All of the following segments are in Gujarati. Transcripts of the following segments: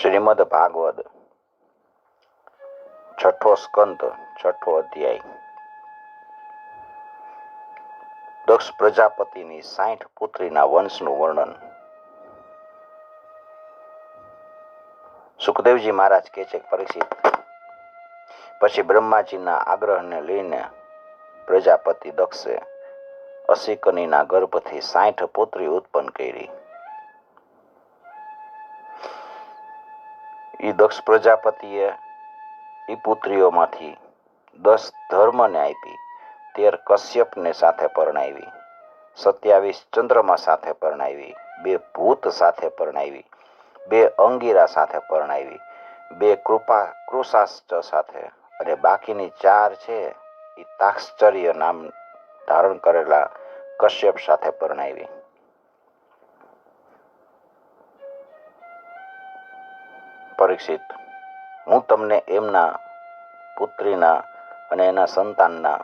શ્રીમદ ભાગવત, છઠ્ઠો સ્કંદ, છઠ્ઠો અધ્યાય. દક્ષ પ્રજાપતિની સાઠ પુત્રીના વંશનું વર્ણન. સુખદેવજી મહારાજ કહે છે કે પરીક્ષિત, પછી બ્રહ્માજીના આગ્રહને લઈને પ્રજાપતિ દક્ષે અસિકનીના ગર્ભથી સાઠ પુત્રી ઉત્પન્ન કરી. ઈ દક્ષ પ્રજાપતિએ એ પુત્રીઓમાંથી દસ ધર્મને આપી, તેર કશ્યપને સાથે પરણાવી, સત્યાવીસ ચંદ્રમા સાથે પરણાવી, બે ભૂત સાથે પરણાવી, બે અંગીરા સાથે પરણાવી, બે કૃપા કૃષાશ્ચ સાથે. અને બાકીની ચાર છે એ તાક્ષચર્ય નામ ધારણ કરેલા કશ્યપ સાથે પરણાવી. પરીક્ષિત. હું તમને એમના પુત્રીના અને એના સંતાનના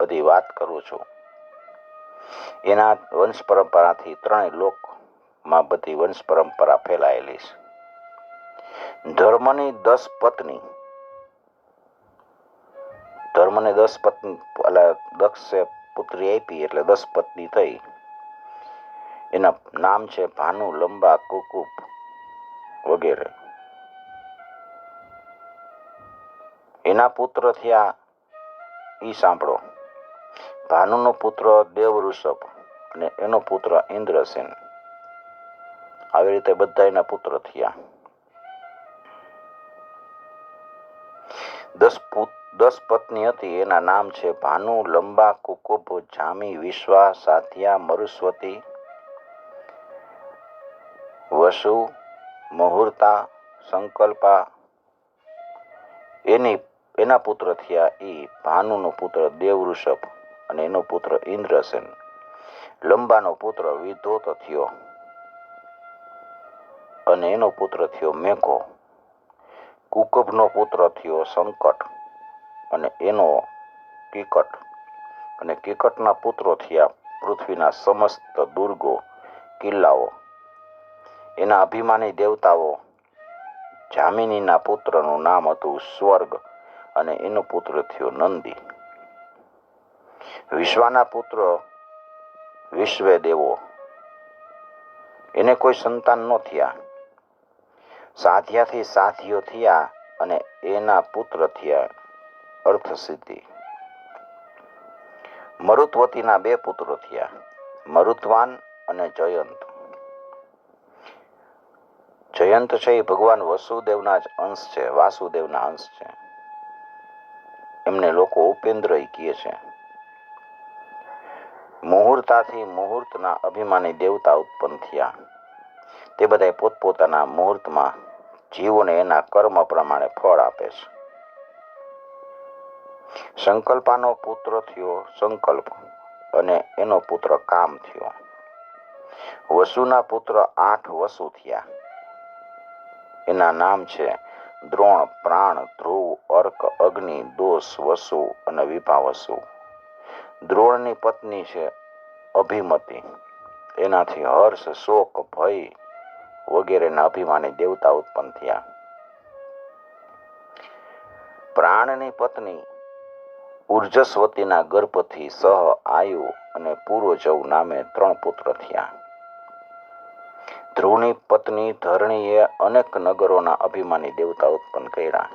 બધી વાત કરું છું. એના વંશ પરંપરાથી ત્રણેય લોકમાં બધી વંશ પરંપરા ફેલાયેલી છે. ધર્મની દસ પત્ની. ધર્મને દસ પત્ની, એટલે દક્ષે પુત્રી આપી એટલે દસ પત્ની થઈ. એના નામ છે ભાનુ, લંબા કુકુપ વગેરે. એના પુત્ર થયા. ઈ સાંભળો. ભાનુનો પુત્ર દેવ ઋષભ અને એનો પુત્ર ઇન્દ્રસેન. આવી રીતે બધા એના પુત્ર થયા. દસ દસ પત્ની હતી. એના નામ છે ભાનુ, લંબા કુકુબ જામી, વિશ્વા સાથિયા મરુસ્વતી, વસુ, મુહૂર્તા, સંકલ્પા. એની એના પુત્ર થયા એ ભાનુનો પુત્ર દેવ ઋષભ અને એનો પુત્ર ઇન્દ્રસેન. લંબાનો પુત્ર વિધોત થયો અને એનો પુત્ર થયો મેઘો. કુકબનો પુત્ર થયો સંકટ અને એનો કિકટ. અને કિકટના પુત્રો થયા પૃથ્વીના સમસ્ત દુર્ગો, કિલ્લાઓ. એના અભિમાની દેવતાઓ જામિનીના પુત્રનું નામ હતું સ્વર્ગ. અને એનો પુત્ર થયો નંદી. વિશ્વાના પુત્ર વિશ્વે દેવો. એને કોઈ સંતાન ન થયા. સાધ્યાથી સાથીઓ થયા અને એના પુત્ર થયા અર્થસિદ્ધિ. મરુત્વતીના બે પુત્રો થયા, મરુત્વાન અને જયંત. જયંત છે એ ભગવાન વસુદેવના જ અંશ છે, વાસુદેવના અંશ છે. એમને લોકો ઉપેન્દ્ર કહે છે, મુહૂર્તાથી મુહૂર્તના અભિમાની દેવતા ઉત્પન્ન થયા. તે બધા પોતપોતાના મુહૂર્તમાં જીવોને એના કર્મ પ્રમાણે ફળ આપે છે. સંકલ્પાનો પુત્ર થયો સંકલ્પ અને એનો પુત્ર કામ થયો. વસુના પુત્ર આઠ વસુ થયા. એના નામ છે દ્રોણ, પ્રાણ, ધ્રુવ, અર્ક, અગ્નિ, દોષ, વસુ અને વિભા વસુ દ્રોણની પત્ની છે અભિમતી. એનાથી હર્ષ, શોક, ભય વગેરેના અભિમાની દેવતા ઉત્પન્ન થયા. પ્રાણની પત્ની ઉર્જસ્વતીના ગર્ભથી સહ આયુ અને પૂર્વજવ નામે ત્રણ પુત્ર થયા. ધ્રુવની પત્ની ધરણીએ અનેક નગરોના અભિમાની દેવતા ઉત્પન્ન કર્યા.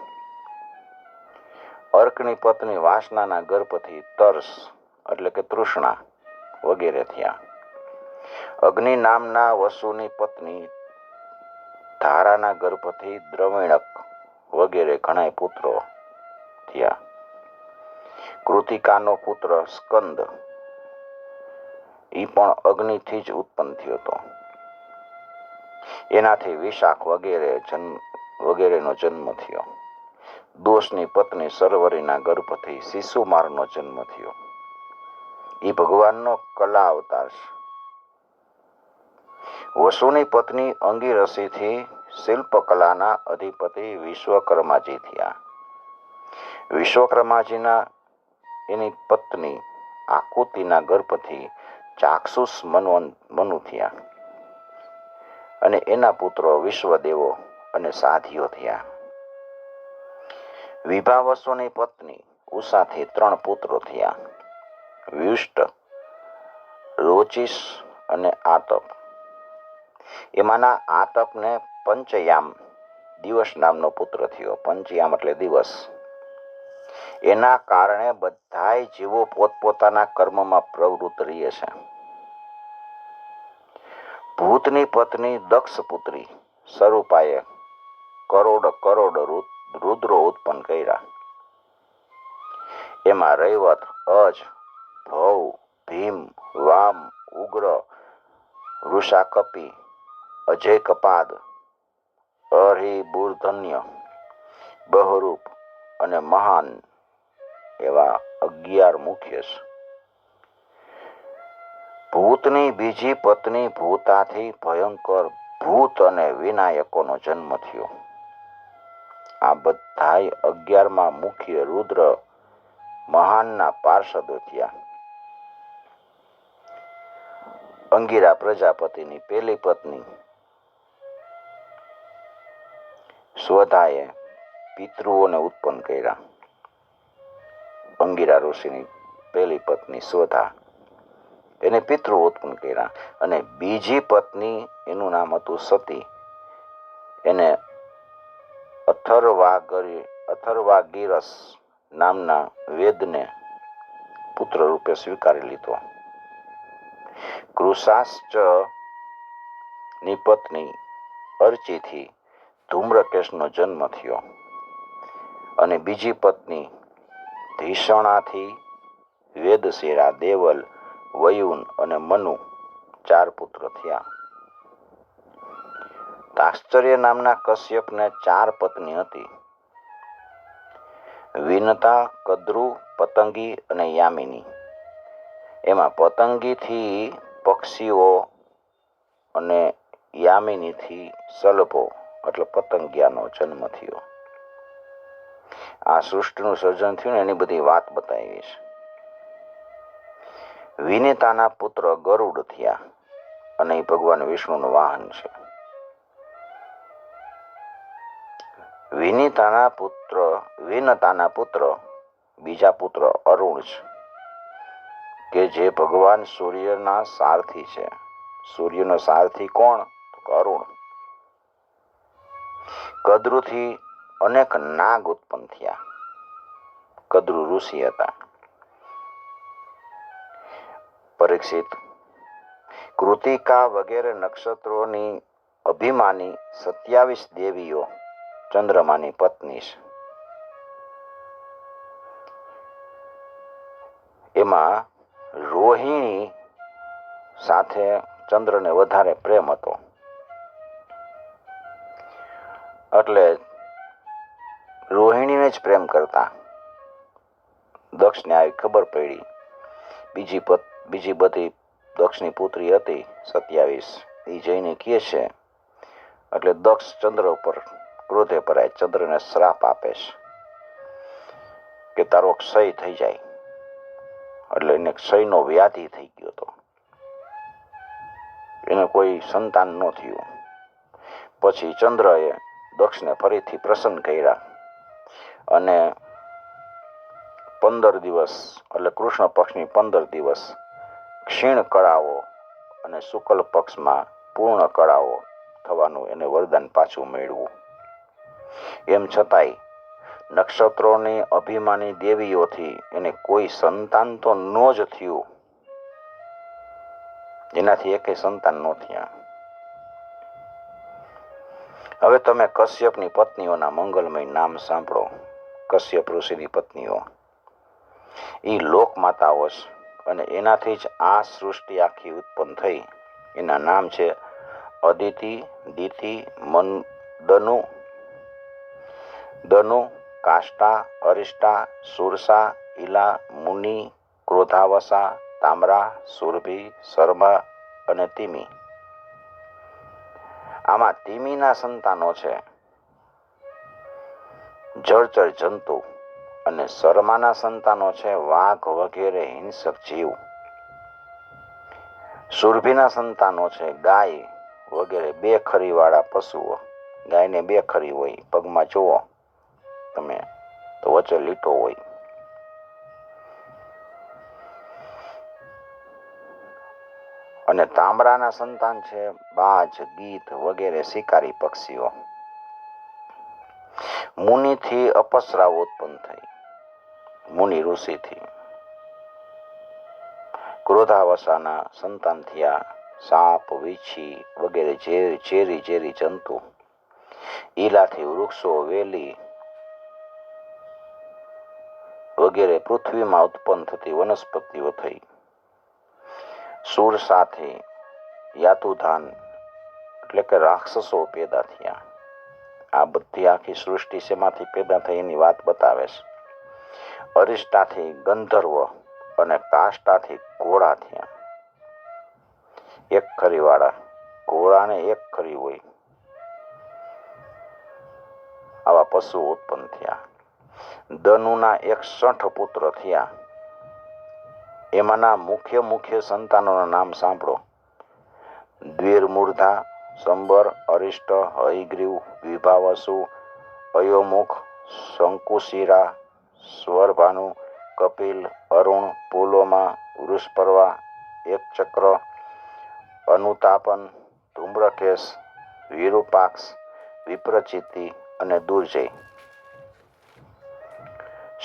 અર્કની પત્ની વાસનાના ગર્ભથી તર્સ એટલે કે તૃષ્ણા વગેરે થયા. અગ્નિ નામના વસુની પત્ની ધારાના ગર્ભથી દ્રવિણક વગેરે ઘણા પુત્રો થયા. કૃતિકાનો પુત્ર સ્કંદ એ પણ અગ્નિથી જ ઉત્પન્ન થયો હતો. એનાથી વિશાખ વગેરે જન્મ, વગેરેનો જન્મ થયો. દોષની પત્ની સરવરીના ગર્ભથી શિશુમારનો જન્મ થયો. એ ભગવાનનો કલા અવતાર છે. વસુની પત્ની અંગીરસીથી શિલ્પકલાના અધિપતિ વિશ્વકર્માજી થયા. વિશ્વકર્માજીના એની પત્ની આકૃતિના ગર્ભથી ચાક્ષુષ મનવન મનુ થયા. અને એના પુત્રો વિશ્વદેવો અને સાધીઓ થયા. વિભાવસોની પત્ની ઉષાથી ત્રણ પુત્રો થયા. વ્યુષ્ટ રોચિસ અને આતપ. એમાંના આતપને પંચયામ દિવસ નામનો પુત્ર થયો. પંચયામ એટલે દિવસ. એના કારણે બધાય જીવો પોતપોતાના કર્મમાં પ્રવૃત્ત રહીએ છે. ભૂતની પત્ની દક્ષ પુત્રી સ્વરૂપાએ કરોડ કરોડ રુદ્રો ઉત્પન્ન કર્યા. એમાં રૈવત, અજ, ભવ, ભીમ, વામ, ઉગ્ર, વૃષાકપી અજય કપાદ અરિ બહુરૂપ બહરૂપ અને મહાન એવા અગિયાર મુખ્ય છે ભૂતની બીજી પત્ની ભૂતાથી ભયંકર ભૂત અને વિનાયકોનો જન્મ થયો. આ બધાય અગિયારમાં મુખ્ય રુદ્ર મહાનના પાર્ષદો થયા. અંગીરા પ્રજાપતિની પેલી પત્ની સ્વધાએ પિતૃઓને ઉત્પન્ન કર્યા. અંગીરા ઋષિની પેલી પત્ની સ્વધા એને પિતૃ ઉત્પન્ન કર્યા અને બીજી પત્ની એનું નામ હતું સતી. એને અથર્વાગરી, અથર્વાગીરસ નામના વેદને પુત્ર રૂપે સ્વીકારી લીધો. કૃષાશ્ચની પત્ની અર્ચીથી ધૂમ્રકેશનો જન્મ થયો અને બીજી પત્ની ધીષણાથી વેદશેરા દેવલ વયુન અને મનુ ચાર પુત્ર થયા. તાશ્ચર્ય નામના કશ્યપને ચાર પત્ની હતી. વિનતા, કદ્રુ, પતંગી અને યામિની. એમાં પતંગીથી પક્ષીઓ અને યામિનીથી સલભો એટલે પતંગિયાનો જન્મ થયો. આ સૃષ્ટિનું સર્જન થયું ને એની બધી વાત બતાવી છે વિનેતાના પુત્ર ગરુડ થયા અને એ ભગવાન વિષ્ણુનું વાહન છે. વિનીતાના પુત્ર, વિનતાના પુત્ર, બીજા પુત્ર અરુણ છે કે જે ભગવાન સૂર્યના સારથી છે. સૂર્યનો સારથી કોણ? અરુણ. કદ્રુથી અનેક નાગ ઉત્પન્ન થયા. કદ્રુ ઋષિ હતા. પરીક્ષિત. કૃતિકા વગેરે નક્ષત્રોની અભિમાની સત્યાવીસ દેવીઓ, ચંદ્રમાની પત્ની એમાં રોહિણી સાથે ચંદ્રને વધારે પ્રેમ હતો. એટલે રોહિણીને જ પ્રેમ કરતા. દક્ષને આવી ખબર પડી. બીજી પત બીજી બધી દક્ષની પુત્રી હતી, સત્યાવીસ. એ જઈને કહે છે, એટલે દક્ષ ચંદ્ર ઉપર ક્રોધે ભરાય ચંદ્રને શ્રાપ આપે છે કે તારો ક્ષય થઈ જાય. એટલે એને ક્ષયનો વ્યાધિ થઈ ગયો હતો. એને કોઈ સંતાન ન થયું. પછી ચંદ્રએ દક્ષને ફરીથી પ્રસન્ન કર્યા અને પંદર દિવસ, એટલે કૃષ્ણ પક્ષની પંદર દિવસ ક્ષીણ કળાઓ અને શુક્લ પક્ષમાં પૂર્ણ કળાઓ થવાનું એને વરદાન પાછું મેળવું. એમ છતાંય નક્ષત્રોની અભિમાની દેવીઓથી એને કોઈ સંતાન તો ન જ થયું. એનાથી એકેય સંતાન ન થયા. હવે તમે કશ્યપની પત્નીઓના મંગલમય નામ સાંભળો. કશ્યપ ઋષિની પત્નીઓ. એ લોક માતાઓ છે અને એનાથી જ આ સૃષ્ટિ આખી ઉત્પન્ન થઈ. એના નામ છે અદિતિ, દિતિ, મન દનુ દનુ કાષ્ટા, અરિષ્ટા, સુરસા, ઈલા, મુનિ, ક્રોધાવસા, તામરા, સુરભી, શર્મા અને તિમી. આમાં તિમીના સંતાનો છે. જળચર જંતુ. અને શર્માના સંતાનો છે વાઘ વગેરે હિંસક જીવ. સુરભીના સંતાનો છે ગાય વગેરે બે ખરીવાળા પશુઓ. ગાયને બે ખરી હોય. પગમાં જુઓ. તમે તો વચ્ચે લીટો હોય. અને તાંબરાના સંતાન છે બાજ ગીત વગેરે શિકારી પક્ષીઓ. મુનિથી અપસરાઓ ઉત્પન્ન થઈ. મુનિ ઋષિથી. ક્રોધાવસાના સંતાન થયા, સાપ, વીછી વગેરે ઝેરી ઝેરી જંતુ ઈલાથી વૃક્ષો, વેલી વગેરે પૃથ્વીમાં ઉત્પન્ન થતી વનસ્પતિઓ થઈ. સુર સાથે યાતુધાન એટલે કે રાક્ષસો પેદા થયા. આ બધી આખી સૃષ્ટિ શેમાંથી પેદા થઈ એની વાત બતાવે છે. અરિષ્ટાથી ગંધર્વ અને કાષ્ટાથી ઘોડા થયા. એક ખરીવાળા ઘોડાને એક ખરી હોય. આવા પશુ ઉત્પન્ન થયા. દનુના એકસઠ પુત્ર થયા. એમાંના મુખ્ય મુખ્ય સંતાનોના નામ સાંભળો. દ્વીરમૂર્ધા સંબર, અરિષ્ટ, હયગ્રીવ, વિભાવસુ, અયોમુખ, શંકુશિરા સ્વરભાનુ કપિલ, અરુણ, પુલોમા વૃષપર્વા એકચક્ર અનુતાપન, ધૂમ્રકેશ, વિરૂપાક્ષ વિપ્રચિતિ અને દુર્જય.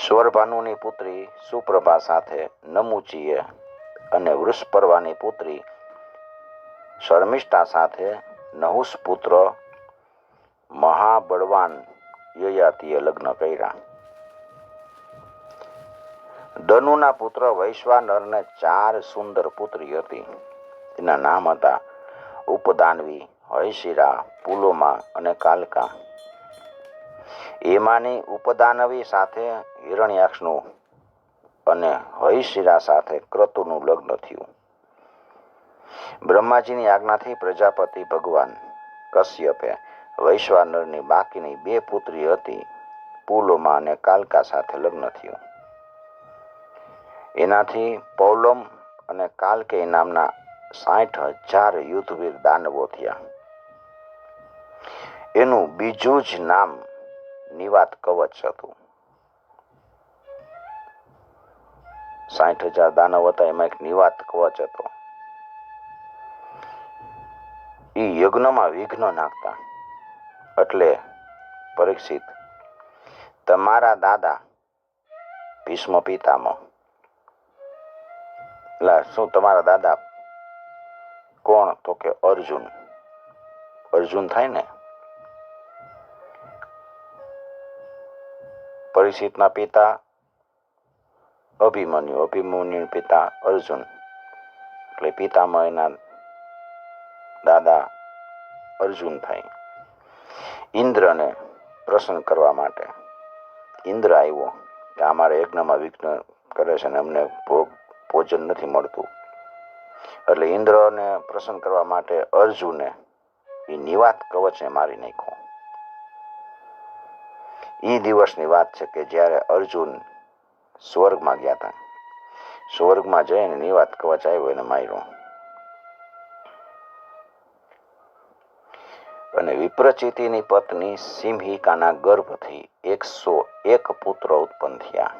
સ્વરભાનુની પુત્રી સુપ્રભા સાથે નમુચીએ અને વૃષપર્વાની પુત્રી શર્મિષ્ઠા સાથે નહુસ પુત્ર મહાબળવાન યયાતિએ લગ્ન કર્યા. દનુના પુત્ર વૈશ્વાનરને ચાર સુંદર પુત્રી હતી. તેના નામ હતા ઉપદાનવી, હયશિરા, પુલોમા અને કાલકા. એમાંની ઉપદાનવી સાથે હિરણ્યાક્ષનું અને હયશિરા સાથે ક્રતુનું લગ્ન થયું. બ્રહ્માજીની આજ્ઞાથી પ્રજાપતિ ભગવાન કશ્યપે વૈશ્વાનરની બાકીની બે પુત્રી હતી, પુલોમા અને કાલકા સાથે લગ્ન થયું. એનાથી પૌલમ અને કાલકે નામના સાઠ હજાર યુદ્ધવીર દાનવો થયા. એનું બીજું જ નામ નિવાત કવચ હતું. સાઠ હજાર દાનવ હતા, એમાં એક નિવાત કવચ હતો. એ યજ્ઞમાં વિઘ્ન નાખતા. એટલે પરીક્ષિત, તમારા દાદા ભીષ્મ પિતામહ એટલે શું તમારા દાદા કોણ? તો કે અર્જુન. અર્જુન થાય ને? પરિચિતના પિતા, અભિમન્યુ અભિમન્યુ પિતા અર્જુન. એટલે પિતામયના દાદા અર્જુન થાય. ઇન્દ્રને પ્રસન્ન કરવા માટે. ઇન્દ્ર આવ્યો. કે અમારે યજ્ઞમાં વિઘ્ન કરે છે ને અમને ભોગ ભોજન નથી મળતું. એટલે ઇન્દ્રને પ્રસન્ન કરવા માટે અર્જુને એ નિવાત કવચને મારી નાખ્યો. એ દિવસની વાત છે કે જ્યારે અર્જુન સ્વર્ગમાં ગયા હતા સ્વર્ગમાં જઈને નિવાત કવચ આવ્યો એને માર્યો. અને વિપ્રચિતિની પત્ની સિંહિકાના ગર્ભથી એકસો એક પુત્ર ઉત્પન્ન થયા.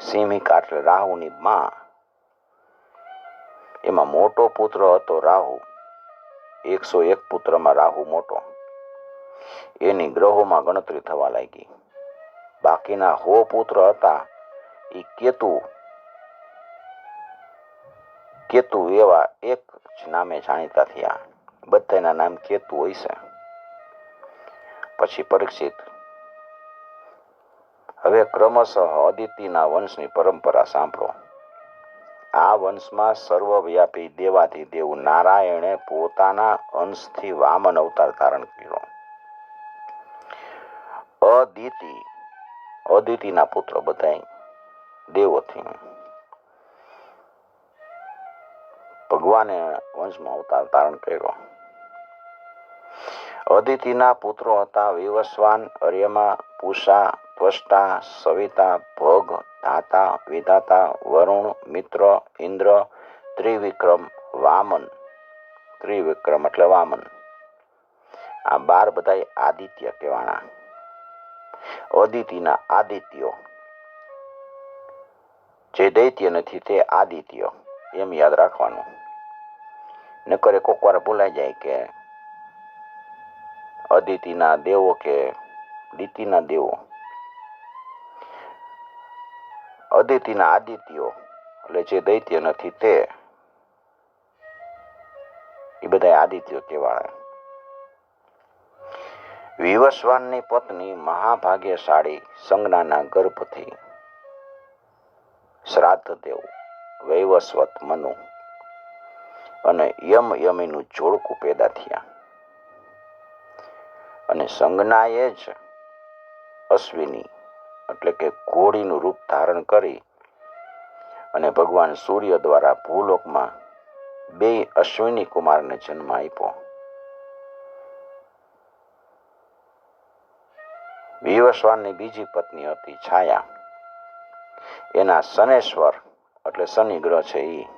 સિંહિકા એટલે રાહુની માં એમાં મોટો પુત્ર હતો રાહુ. એકસો એક પુત્રમાં રાહુ મોટો. એની ગ્રહોમાં ગણતરી થવા લાગી. બાકીના હો પુત્ર હતા એ કેતુ કેતુ એવા એક જ નામે જાણીતા થયા. બધાના નામ કેતુ હોય છે. પછી પરીક્ષિત. હવે ક્રમશઃ અદિતિના વંશની પરંપરા સાંભળો. આ વંશમાં સર્વવ્યાપી દેવાધિદેવ નારાયણે પોતાના અંશથી વામન અવતાર ધારણ કર્યો. અદિતિ, અદિતિના પુત્ર બધા દેવોથી. ભગવાને વંશમાં અવતાર ધારણ કર્યો. અદિતિના પુત્રો હતા વિવસ્વાન, અર્યમા, પૂષા, ત્વષ્ટા, સવિતા, ભોગ ધાતા, વિધાતા, વરુણ, મિત્ર, ઇન્દ્ર, ત્રિવિક્રમ, વામન. ત્રિવિક્રમ એટલે વામન. આ બાર બધા આદિત્ય કહેવાના. અદિતિના આદિત્યો. જે દૈત્ય નથી તે આદિત્ય. એમ યાદ રાખવાનું. નકરે કોક વાર ભૂલાઈ જાય કે અદિતિના દેવો કે દિતિના દેવો. અદિતિના આદિત્યો, એટલે જે દૈત્ય નથી તે, એ બધા આદિત્યો કહેવાય. વિવસ્વાનની પત્ની મહાભાગ્યશાળી સંજ્ઞાના ગર્ભથી શ્રાદ્ધ દેવ વૈવસ્વત મનુ અને યમ યમીનું જોડકું પેદા થયા. અને સંજ્ઞાએ જ અશ્વિની એટલે કે ઘોડીનું રૂપ ધારણ કરી અને ભગવાન સૂર્ય દ્વારા ભૂલોકમાં બે અશ્વિની કુમારને જન્મ આપ્યો. વિવસ્વાનની બીજી પત્ની હતી છાયા. એના શનેશ્વર એટલે શનિ ગ્રહ છે એ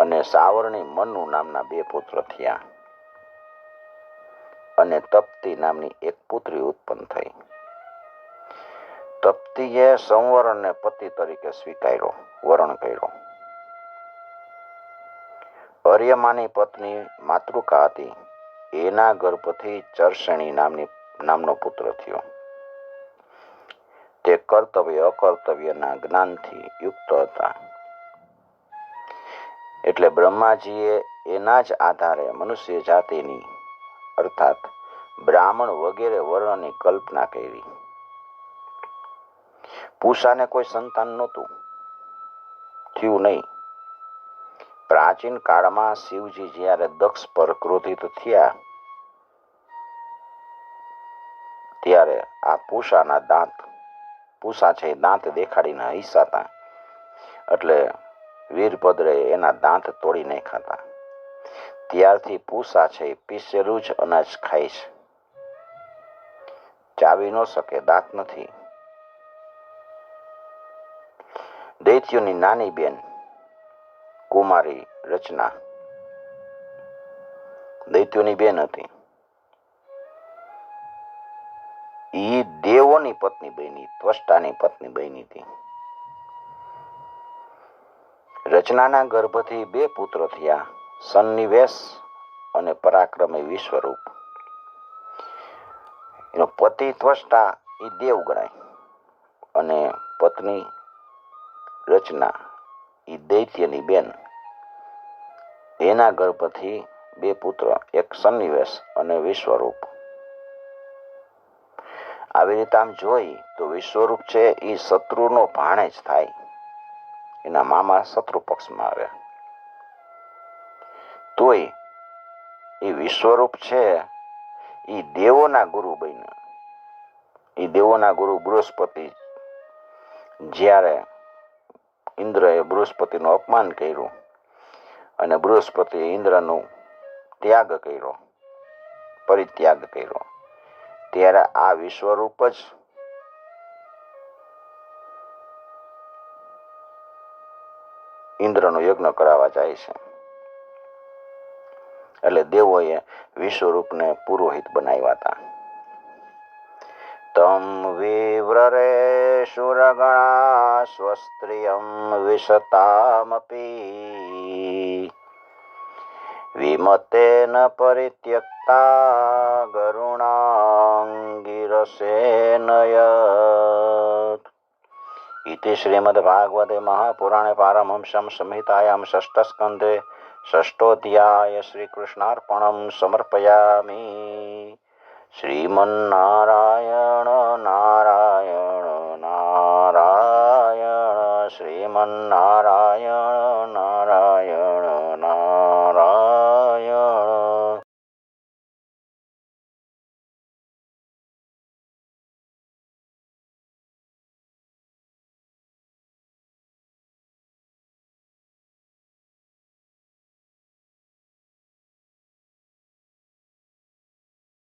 અને સાવરણી મનુ નામના બે પુત્ર થયા. અને તપ્તી નામની એક પુત્રી ઉત્પન્ન થઈ. તપ્તીએ સંવરણને પતિ તરીકે સ્વીકાર્યો, વરણ કર્યો. અર્યમાની પત્ની માતૃકા હતી. એના ગર્ભથી ચર્ષણી નામની, નામનો પુત્ર થયો. તે કર્તવ્ય, અકર્તવ્યના જ્ઞાનથી યુક્ત હતા. એટલે બ્રહ્માજીએ એના જ આધારે મનુષ્ય જાતિની, અર્થાત બ્રાહ્મણ વગેરે વર્ણની કલ્પના કરી. પૂષાને કોઈ સંતાન નહોતું. થયું નહીં. પ્રાચીન કાળમાં શિવજી જ્યારે દક્ષ પર ક્રોધિત થયા, ત્યારે આ પૂષાના દાંત પૂષા છે દાંત દેખાડીને હિસ્સાતા એટલે વીરભદ્રે એના દાંત તોડી નાખાતા ત્યારથી પૂષા છે પીસેલું જ અનાજ ખાય છે. ચાવી ન શકે, દાંત નથી. દૈત્યોની નાની બેન, કુમારી રચના. દૈત્યોની બેન હતી. એ દેવોની પત્ની બની, ત્વષ્ટાની પત્ની બની હતી. રચનાના ગર્ભથી બે પુત્ર થયા, સન્નિવેશ અને પરાક્રમી વિશ્વરૂપ. એનો પતિ ત્વષ્ટા એ દેવ ગણાય. અને પત્ની રચના એ દૈત્યની બેન. એના ગર્ભથી બે પુત્ર, એક સન્નિવેશ અને વિશ્વરૂપ. આવી રીતે આમ જોઈ તો વિશ્વરૂપ છે એ શત્રુનો ભાણે જ થાય. એના મામા શત્રુ પક્ષમાં આવે. તોય એ વિશ્વરૂપ છે એ દેવોના ગુરુ બન્યા. એ દેવોના ગુરુ બૃહસ્પતિ જ્યારે ઇન્દ્રએ બૃહસ્પતિનું અપમાન કર્યું અને બૃહસ્પતિએ ઇન્દ્રનું ત્યાગ કર્યો, પરિત્યાગ કર્યો. ત્યારે આ વિશ્વરૂપ જ ઇન્દ્રનો યજ્ઞ કરાવવા જાય છે. એટલે દેવોએ વિશ્વરૂપને પુરોહિત બનાવ્યા હતા. વિવ્રરે શુરગણા સ્વસ્ત્રિયમ વિશતામપી વિમતેન પરિત્યક્તા ગરુણાંગિરસેનયત इति श्रीमद्भागवते महापुराणे पारमहंसं संहितायां षष्ठस्कन्धे षष्ठोऽध्याय श्रीकृष्णार्पणं समर्पयामि શ્રીમન્નારાયણ નારાયણ નારાયણ શ્રીમન્નારાયણ